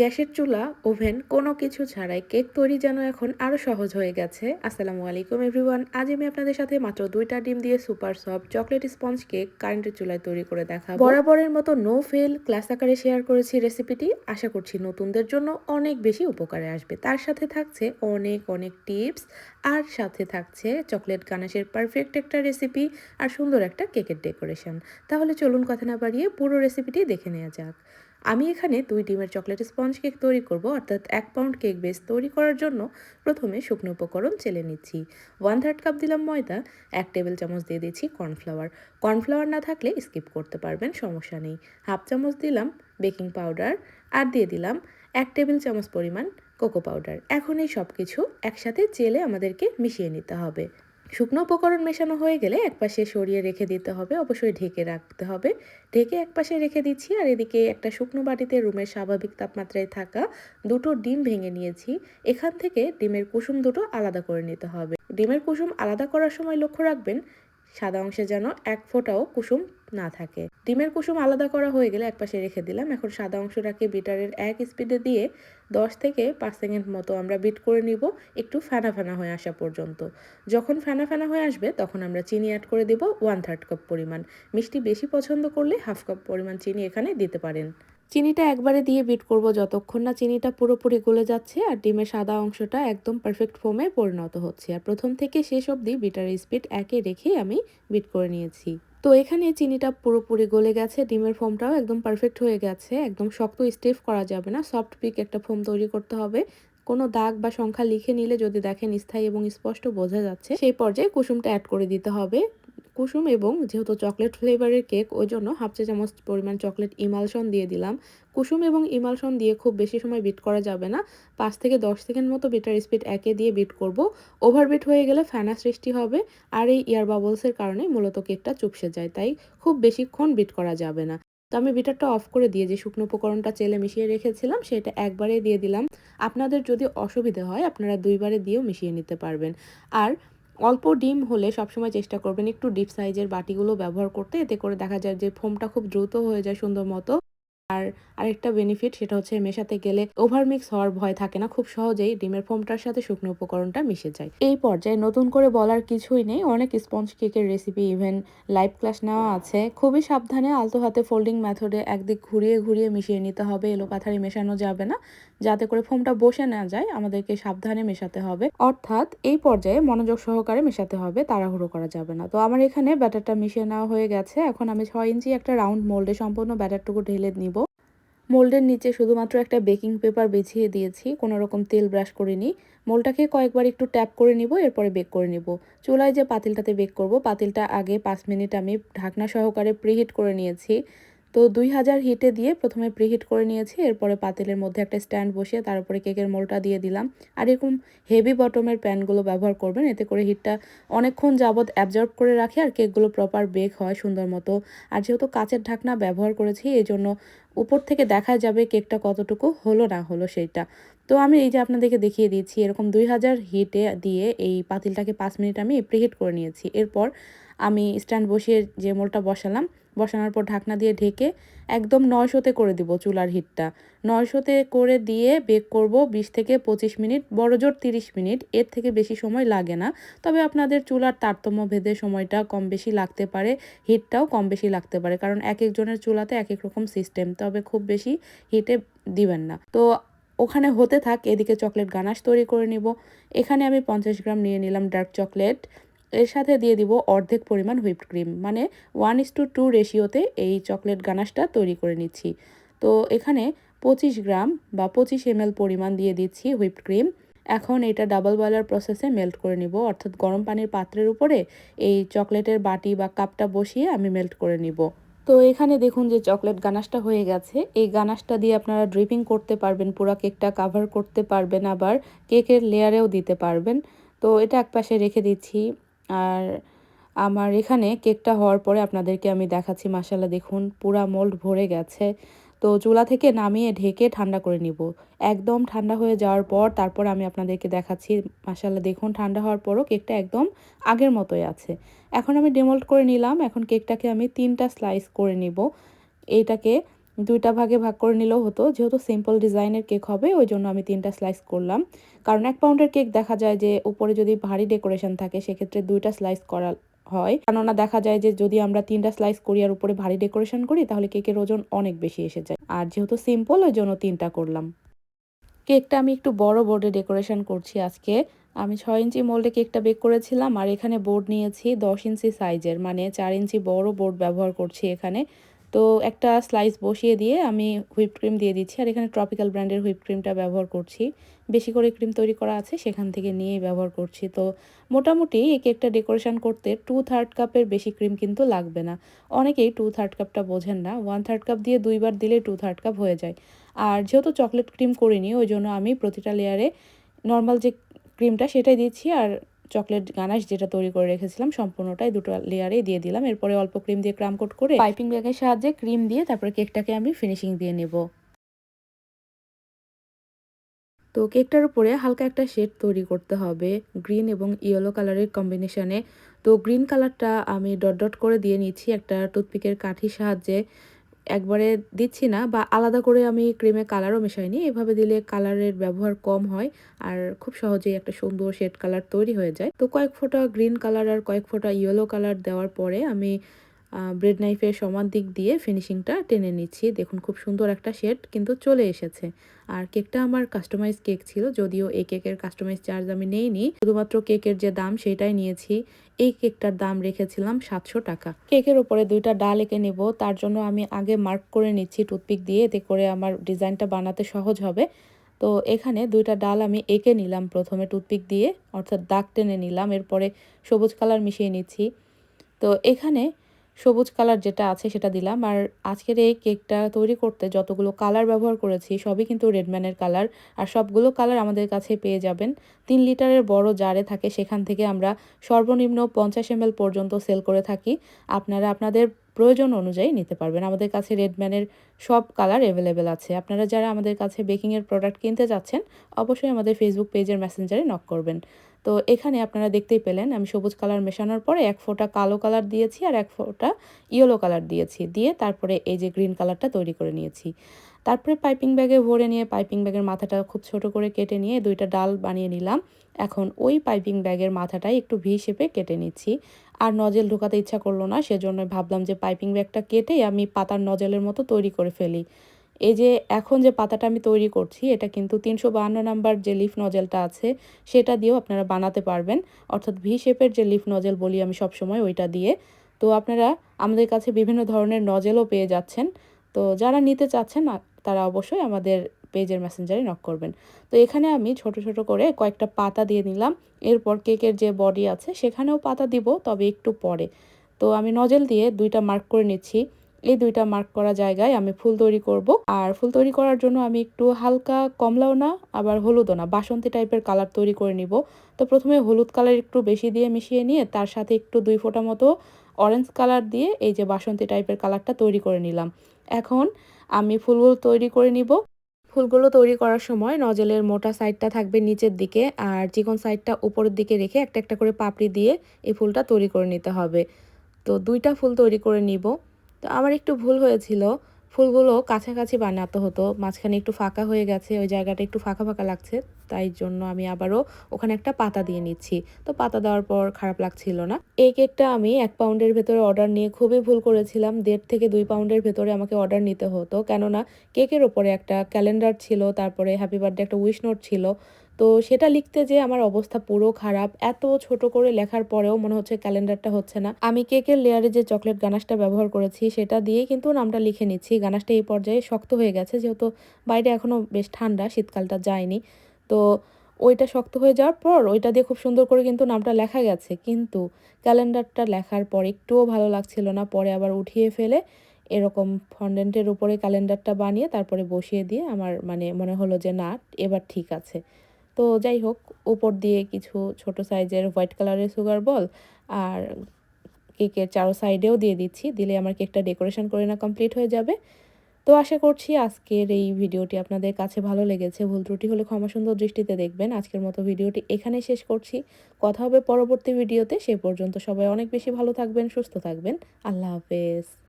গ্যাসের চুলা, ওভেন, কোনো কিছু ছাড়াই কেক তৈরি যেন এখন আরও সহজ হয়ে গেছে। আসসালামু আলাইকুম এভরিওয়ান আজ আমি আপনাদের সাথে মাত্র দুইটা ডিম দিয়ে super soft chocolate sponge cake কারেন্টের চুলায় তৈরি করে দেখা বরাবরের মতো নো ফেল ক্লাস আকারে শেয়ার করেছি রেসিপিটি আশা করছি নতুনদের জন্য অনেক বেশি উপকারে আসবে। তার সাথে থাকছে অনেক অনেক টিপস আর সাথে থাকছে চকলেট গানাশের পারফেক্ট একটা রেসিপি আর সুন্দর একটা কেকের ডেকোরেশন তাহলে চলুন কথা না বাড়িয়ে পুরো রেসিপিটি দেখে নেওয়া যাক। আমি এখানে দুই ডিমের চকলেট স্পঞ্জ কেক তৈরি করব, অর্থাৎ এক পাউন্ড কেক বেস তৈরি করার জন্য প্রথমে শুকনো উপকরণ চেলে নিচ্ছি। ওয়ান থার্ড কাপ দিলাম ময়দা, এক টেবিল চামচ দিয়ে দিচ্ছি কর্নফ্লাওয়ার কর্নফ্লাওয়ার না থাকলে স্কিপ করতে পারবেন, সমস্যা নেই। হাফ চামচ দিলাম বেকিং পাউডার আর দিয়ে দিলাম এক টেবিল চামচ পরিমাণ কোকো পাউডার এখন এই সব কিছু একসাথে চেলে আমাদেরকে মিশিয়ে নিতে হবে। শুকনো উপকরণ মেশানো হয়ে গেলে একপাশে সরিয়ে রেখে দিতে হবে, অবশ্যই ঢেকে রাখতে হবে। ঢেকে একপাশে রেখে দিচ্ছি আর এদিকে একটা শুকনো বাটিতে রুমের স্বাভাবিক তাপমাত্রায় থাকা দুটো ডিম ভেঙে নিয়েছি। এখান থেকে ডিমের কুসুম দুটো আলাদা করে নিতে হবে। ডিমের কুসুম আলাদা করার সময় লক্ষ্য রাখবেন, সাদা অংশে যেন এক ফোঁটাও কুসুম না থাকে। ডিমের কুসুম আলাদা করা হয়ে গেলে একপাশে রেখে দিলাম। এখন সাদা অংশটাকে বিটারের এক স্পিডে দিয়ে দশ থেকে পাঁচ সেকেন্ড মতো আমরা বিট করে নিব, একটু ফেনা ফেনা হয়ে আসা পর্যন্ত। যখন ফেনা ফেনা হয়ে আসবে, তখন আমরা চিনি অ্যাড করে দিব ওয়ান থার্ড কাপ পরিমাণ। মিষ্টি বেশি পছন্দ করলে হাফ কাপ পরিমাণ চিনি এখানে দিতে পারেন। চিনিটা একবারে দিয়ে বিট করব যতক্ষণ না চিনিটা পুরোপুরি গলে যাচ্ছে আর ডিমের সাদা অংশটা একদম পারফেক্ট ফোমে পরিণত হচ্ছে। আর প্রথম থেকে শেষ অবধি বিটার স্পিড একে রেখেই আমি বিট করে নিয়েছি। তো এখানে চিনিটা পুরোপুরি গলে গেছে, ডিমের ফোমটাও একদম পারফেক্ট হয়ে গেছে, একদম শক্ত স্টিফ করা যাবে না সফট পিক একটা ফোম তৈরি করতে হবে। কোনো দাগ বা সংখ্যা লিখে নিলে যদি দেখেন স্থায়ী এবং স্পষ্ট বোঝা যাচ্ছে, সেই পর্যায়ে কুসুমটা অ্যাড করে দিতে হবে। কুসুম এবং যেহেতু চকলেট ফ্লেভারের কেক, ওই জন্য হাফ চা চামচ পরিমাণ চকলেট ইমালশন দিয়ে দিলাম। কুসুম এবং ইমালশন দিয়ে খুব বেশি সময় বিট করা যাবে না। পাঁচ থেকে দশ সেকেন্ড মতো বিটার স্পিড একে দিয়ে বিট করব। ওভারবিট হয়ে গেলে ফ্যানা সৃষ্টি হবে আর এই ইয়ার বাবলসের কারণে মূলত কেকটা চুপসে যায়, তাই খুব বেশিক্ষণ বিট করা যাবে না। তো আমি বিটারটা অফ করে দিয়ে যে শুকনো উপকরণটা চেলে মিশিয়ে রেখেছিলাম, সেটা একবারে দিয়ে দিলাম। আপনাদের যদি অসুবিধে হয়, আপনারা দুইবারে দিয়েও মিশিয়ে নিতে পারবেন। আর অল্প ডিম হলে সবসময় চেষ্টা করবেন একটু ডিপ সাইজের বাটিগুলো ব্যবহার করতে। এতে করে দেখা যায় যে ফোমটা খুব দ্রুত হয়ে যায় সুন্দর মতো। আর আরেকটা বেনিফিট সেটা হচ্ছে মেশাতে গেলে ওভার মিক্স হওয়ার ভয় থাকে না, খুব সহজেই ডিমের ফোমটার সাথে শুকনো উপকরণটা মিশে যায়। এই পর্যায়ে নতুন করে বলার কিছুই নেই, অনেক স্পঞ্জ কেকের রেসিপি ইভেন লাইভ ক্লাস নেওয়া আছে। খুবই সাবধানে আলতো হাতে ফোল্ডিং মেথডে একদিক ঘুরিয়ে ঘুরিয়ে মিশিয়ে নিতে হবে এলো পাথারি মেশানো যাবে না। যাতে করে ফোমটা বসে না যায়, আমাদেরকে সাবধানে মেশাতে হবে। অর্থাৎ এই পর্যায়ে মনোযোগ সহকারে মেশাতে হবে, তাড়াহুড়ো করা যাবে না। তো আমার এখানে ব্যাটারটা মিশিয়ে নেওয়া হয়ে গেছে। এখন আমি ছয় ইঞ্চি একটা রাউন্ড মোল্ডে সম্পূর্ণ ব্যাটারটুকু ঢেলে নিব। মোল্ডের নিচে শুধুমাত্র একটা বেকিং পেপার বিছিয়ে দিয়েছি, কোনো রকম তেল ব্রাশ করিনি। মোলটাকে কয়েকবার একটু ট্যাপ করে নিব, এরপরে বেক করে নিব। চুলায় যে পাতিলটাতে বেক করব, পাতিলটা আগে পাঁচ মিনিট আমি ঢাকনা সহকারে প্রিহিট করে নিয়েছি। তো দুই হাজার হিটে দিয়ে প্রথমে প্রিহিট করে নিয়েছি, এরপরে পাতিলের মধ্যে একটা স্ট্যান্ড বসিয়ে তার উপরে কেকের মোলটা দিয়ে দিলাম। আর এরকম হেভি বটমের প্যানগুলো ব্যবহার করবেন, এতে করে হিটটা অনেকক্ষণ যাবৎ অ্যাবজর্ব করে রাখে আর কেকগুলো প্রপার বেক হয় সুন্দর মতো। আর যেহেতু কাচের ঢাকনা ব্যবহার করেছি, এই জন্য উপর থেকে দেখা যাবে কেকটা কতটুকু হলো না হলো সেইটা। তো আমি এই যে আপনাদেরকে দেখিয়ে দিচ্ছি, এরকম দুই হাজার হিটে দিয়ে এই পাতিলটাকে পাঁচ মিনিট আমি প্রিহিট করে নিয়েছি। এরপর আমি স্ট্যান্ড বসিয়ে যে মোলটা বসালাম, বসানোর পর ঢাকনা দিয়ে ঢেকে একদম নয়শোতে করে দিব চুলার হিটটা। নয়শোতে করে দিয়ে বেক করব বিশ থেকে পঁচিশ মিনিট, বড় জোর তিরিশ মিনিট, এর থেকে বেশি সময় লাগে না। তবে আপনাদের চুলার তারতম্য ভেদে সময়টা কম বেশি লাগতে পারে, হিটটাও কম বেশি লাগতে পারে, কারণ এক একজনের চুলাতে এক এক রকম সিস্টেম, তবে খুব বেশি হিটে দিবেন না। তো ওখানে হতে থাক, এদিকে চকলেট গানাশ তৈরি করে নিব। এখানে আমি পঞ্চাশ গ্রাম নিয়ে নিলাম ডার্ক চকলেট। এর সাথে দিয়ে দিব অর্ধেক পরিমাণ হুইপড ক্রিম। মানে ওয়ান ইস টু টু রেশিওতে এই চকলেট গানাশটা তৈরি করে নিচ্ছি। তো এখানে পঁচিশ গ্রাম বা পঁচিশ এম পরিমাণ দিয়ে দিচ্ছি হুইপড ক্রিম। এখন এটা ডাবল বয়লার প্রসেসে মেল্ট করে নিব। অর্থাৎ গরম পানির পাত্রের উপরে এই চকলেটের বাটি বা কাপটা বসিয়ে আমি মেল্ট করে নিব। তো এখানে দেখুন যে চকলেট গানাশটা হয়ে গেছে। এই গানাশটা দিয়ে আপনারা ড্রিপিং করতে পারবেন, পুরো কেকটা কাভার করতে পারবেন, আবার কেকের লেয়ারেও দিতে পারবেন। তো এটা একপাশে রেখে দিচ্ছি। আর আমার এখানে কেকটা হওয়ার পরে আপনাদেরকে আমি দেখাচ্ছি মাসাল্লাহ দেখুন, পুরা মোল্ড ভরে গেছে। তো চুলা থেকে নামিয়ে ঢেকে ঠান্ডা করে নিব। একদম ঠান্ডা হয়ে যাওয়ার পর তারপর আমি আপনাদেরকে দেখাচ্ছি মাসাল্লাহ দেখুন, ঠান্ডা হওয়ার পরও কেকটা একদম আগের মতোই আছে। এখন আমি ডেমোল্ড করে নিলাম, এখন কেকটাকে আমি তিনটা স্লাইস করে নিব। এইটাকে দুইটা ভাগে ভাগ করে নিলেও হতো। যেহেতু সিম্পল ডিজাইনের কেক হবে, ওই জন্য আমি তিনটা স্লাইস করলাম। কারণ এক পাউন্ডের কেক দেখা যায় যে, উপরে যদি ভারী ডেকোরেশন থাকে, সেক্ষেত্রে দুইটা স্লাইস করা হয়। কেননা দেখা যায় যে, যদি আমরা তিনটা স্লাইস করি আর উপরে ভারী ডেকোরেশন করি, তাহলে কেকের ওজন অনেক বেশি এসে যায়। আর যেহেতু সিম্পল ওই জন্য তিনটা করলাম। কেকটা আমি একটু বড় বোর্ডে ডেকোরেশন করছি আজকে। আমি ছয় ইঞ্চি মোল্ডে কেকটা বেক করেছিলাম, আর এখানে বোর্ড নিয়েছি দশ ইঞ্চি সাইজের মানে চার ইঞ্চি বড় বোর্ড ব্যবহার করছি এখানে। তো একটা স্লাইস বসিয়ে দিয়ে আমি হুইপ ক্রিম দিয়ে দিচ্ছি। আর এখানে ট্রপিক্যাল ব্র্যান্ডের হুইপ ক্রিমটা ব্যবহার করছি। বেশি করে ক্রিম তৈরি করা আছে, সেখান থেকে নিয়েই ব্যবহার করছি। তো মোটামুটি এই কেকটা ডেকোরেশন করতে টু থার্ড কাপের বেশি ক্রিম কিন্তু লাগবে না। অনেকেই টু থার্ড কাপটা বোঝেন না। ওয়ান থার্ড কাপ দিয়ে দুইবার দিলে টু থার্ড কাপ হয়ে যায়। আর যেহেতু চকলেট ক্রিম করিনি, ওই জন্য আমি প্রতিটা লেয়ারে নর্মাল যে ক্রিমটা সেটাই দিচ্ছি। আর চকলেট গানাশ যেটা তৈরি করে রেখেছিলাম, সম্পূর্ণটাই দুটো লেয়ারেই দিয়ে দিলাম। এরপরে অল্প ক্রিম দিয়ে ক্রাম কোট করে পাইপিং ব্যাগের সাহায্যে ক্রিম দিয়ে তারপরে কেকটাকে আমি ফিনিশিং দিয়ে নেব। তো কেকটার উপরে হালকা একটা শেড তৈরি করতে হবে, গ্রিন এবং ইয়েলো কালারের কম্বিনেশনে। তো গ্রিন কালারটা আমি ডট ডট করে দিয়ে নিচ্ছি একটা টুথপিকের কাঠির সাহায্যে। একবারে দিচ্ছি না বা আলাদা করে আমি ক্রিমে কালারও মেশাইনি। এভাবে দিলে কালারের ব্যবহার কম হয় আর খুব সহজেই একটা সুন্দর শেড কালার তৈরি হয়ে যায়। তো কয়েক ফোঁটা গ্রিন কালার আর কয়েক ফোঁটা ইয়েলো কালার দেওয়ার পরে আমি ব্রেড নাইফের সমান দিক দিয়ে ফিনিশিংটা টেনে নিচ্ছি। দেখুন, খুব সুন্দর একটা শেড কিন্তু চলে এসেছে। আর কেকটা আমার কাস্টমাইজ কেক ছিল, যদিও এই কেকের কাস্টমাইজ চার্জ আমি নেইনি। শুধুমাত্র কেকের যে দাম সেটাই নিয়েছি। এই কেকটার দাম রেখেছিলাম সাতশো টাকা। কেকের ওপরে দুইটা ডাল এঁকে নেব, তার জন্য আমি আগে মার্ক করে নিচ্ছি টুথপিক দিয়ে, এতে করে আমার ডিজাইনটা বানাতে সহজ হবে। তো এখানে দুইটা ডাল আমি এঁকে নিলাম প্রথমে টুথপিক দিয়ে, অর্থাৎ দাগ টেনে নিলাম, এরপরে সবুজ কালার মিশিয়ে নিচ্ছি। তো এখানে সবুজ কালার যেটা আছে সেটা দিলাম। আর আজকের এই কেকটা তৈরি করতে যতগুলো কালার ব্যবহার করেছি, সবই কিন্তু রেডম্যানের কালার। আর সবগুলো কালার আমাদের কাছে পেয়ে যাবেন। তিন লিটারের বড় জারে থাকে, সেখান থেকে আমরা সর্বনিম্ন পঞ্চাশ এম পর্যন্ত সেল করে থাকি। আপনারা আপনাদের প্রয়োজন অনুযায়ী নিতে পারবেন। আমাদের কাছে রেডম্যানের সব কালার অ্যাভেলেবেল আছে। আপনারা যারা আমাদের কাছে বেকিংয়ের প্রোডাক্ট কিনতে যাচ্ছেন, অবশ্যই আমাদের ফেসবুক পেজের মেসেঞ্জারে নক করবেন। তো এখানে আপনারা দেখতেই পেলেন, আমি সবুজ কালার মেশানোর পরে এক ফোঁটা কালো কালার দিয়েছি আর এক ফোঁটা ইয়েলো কালার দিয়েছি, দিয়ে তারপরে এই যে গ্রিন কালারটা তৈরি করে নিয়েছি। তারপরে পাইপিং ব্যাগে ভরে নিয়ে পাইপিং ব্যাগের মাথাটা খুব ছোট করে কেটে নিয়ে দুইটা ডাল বানিয়ে নিলাম। এখন ওই পাইপিং ব্যাগের মাথাটাই একটু ভি শেপে কেটে নিচ্ছি। আর নজেল ঢোকাতে ইচ্ছা করল না, সেজন্য ভাবলাম যে পাইপিং ব্যাগটা কেটে আমি পাতার নজেলের মতো তৈরি করে ফেলি। এই যে এখন যে পাতাটা আমি তৈরি করছি, এটা কিন্তু তিনশো বাহান্ন নাম্বার যে লিফ নজেলটা আছে, সেটা দিয়েও আপনারা বানাতে পারবেন। অর্থাৎ ভি শেপের যে লিফ নজেল বলি আমি সবসময় ওইটা দিয়ে। তো আপনারা আমাদের কাছে বিভিন্ন ধরনের নজেলও পেয়ে যাচ্ছেন। তো যারা নিতে চাচ্ছেন তারা অবশ্যই আমাদের পেজের মেসেঞ্জারে নক করবেন। তো এখানে আমি ছোট ছোট করে কয়েকটা পাতা দিয়ে নিলাম। এরপর কেকের যে বডি আছে, সেখানেও পাতা দিব, তবে একটু পরে। তো আমি নজেল দিয়ে দুইটা মার্ক করে নিচ্ছি। এই দুইটা মার্ক করা জায়গায় আমি ফুল তৈরি করব। আর ফুল তৈরি করার জন্য আমি একটু হালকা কমলাও না, আবার হলুদও না, বাসন্তী টাইপের কালার তৈরি করে নিব। তো প্রথমে হলুদ কালার একটু বেশি দিয়ে মিশিয়ে নিয়ে, তার সাথে একটু দুই ফোঁটা মতো অরেঞ্জ কালার দিয়ে এই যে বাসন্তী টাইপের কালারটা তৈরি করে নিলাম। এখন আমি ফুলগুলো তৈরি করে নিব। ফুলগুলো তৈরি করার সময় নজলের মোটা সাইডটা থাকবে নিচের দিকে, আর চিকন সাইডটা উপরের দিকে রেখে একটা একটা করে পাপড়ি দিয়ে এই ফুলটা তৈরি করে নিতে হবে। তো দুইটা ফুল তৈরি করে নিব। তো আমার একটু ভুল হয়েছিল। ফুলগুলো কাছাকাছি বানাতে হতো, মাঝখানে একটু ফাঁকা হয়ে গেছে, ওই জায়গাটা একটু ফাঁকা ফাঁকা লাগছে, তাই জন্য আমি আবারও ওখানে একটা পাতা দিয়ে নিচ্ছি। তো পাতা দেওয়ার পর খারাপ লাগছিল না। এই কেকটা আমি এক পাউন্ডের ভেতরে অর্ডার নিয়ে খুবই ভুল করেছিলাম, দেড় থেকে দুই পাউন্ডের ভেতরে আমাকে অর্ডার নিতে হতো। কেননা কেকের ওপরে একটা ক্যালেন্ডার ছিল, তারপরে হ্যাপি বার্থডে একটা উইশ নোট ছিল তো সেটা লিখতে যে আমার অবস্থা পুরো খারাপ, এত ছোট করে লেখার পরেও মনে হচ্ছে ক্যালেন্ডারটা হচ্ছে না। আমি কেকের লেয়ারে যে চকলেট গানাশটা ব্যবহার করেছি সেটা দিয়ে কিন্তু নামটা লিখে নিচ্ছি। গানাশটা এই পর্যায়ে শক্ত হয়ে গেছে, যেহেতু বাইরে এখনও বেশ ঠান্ডা, শীতকালটা যায়নি। তো ওইটা শক্ত হয়ে যাওয়ার পর ওইটা দিয়ে খুব সুন্দর করে কিন্তু নামটা লেখা গেছে। কিন্তু ক্যালেন্ডারটা লেখার পর একটুও ভালো লাগছিল না, পরে আবার উঠিয়ে ফেলে এরকম ফন্ডেন্টের উপরে ক্যালেন্ডারটা বানিয়ে তারপরে বসিয়ে দিয়ে আমার মানে মনে হলো যে না, এবার ঠিক আছে। তো যাই হোক, উপর দিয়ে কিছু ছোট সাইজের হোয়াইট কালারের সুগার বল আর কেকের চারো সাইডেও দিয়ে দিচ্ছি। দিলে আমার কেকটা ডেকোরেশন করে না কমপ্লিট হয়ে যাবে। তো আশা করছি আজকের এই ভিডিওটি আপনাদের কাছে ভালো লেগেছে। ভুল ত্রুটি হলে ক্ষমা সুন্দর দৃষ্টিতে দেখবেন। আজকের মতো ভিডিওটি এখানে শেষ করছি। কথা হবে পরবর্তী ভিডিওতে। সে পর্যন্ত সবাই অনেক বেশি ভালো থাকবেন, সুস্থ থাকবেন। আল্লাহ হাফেজ।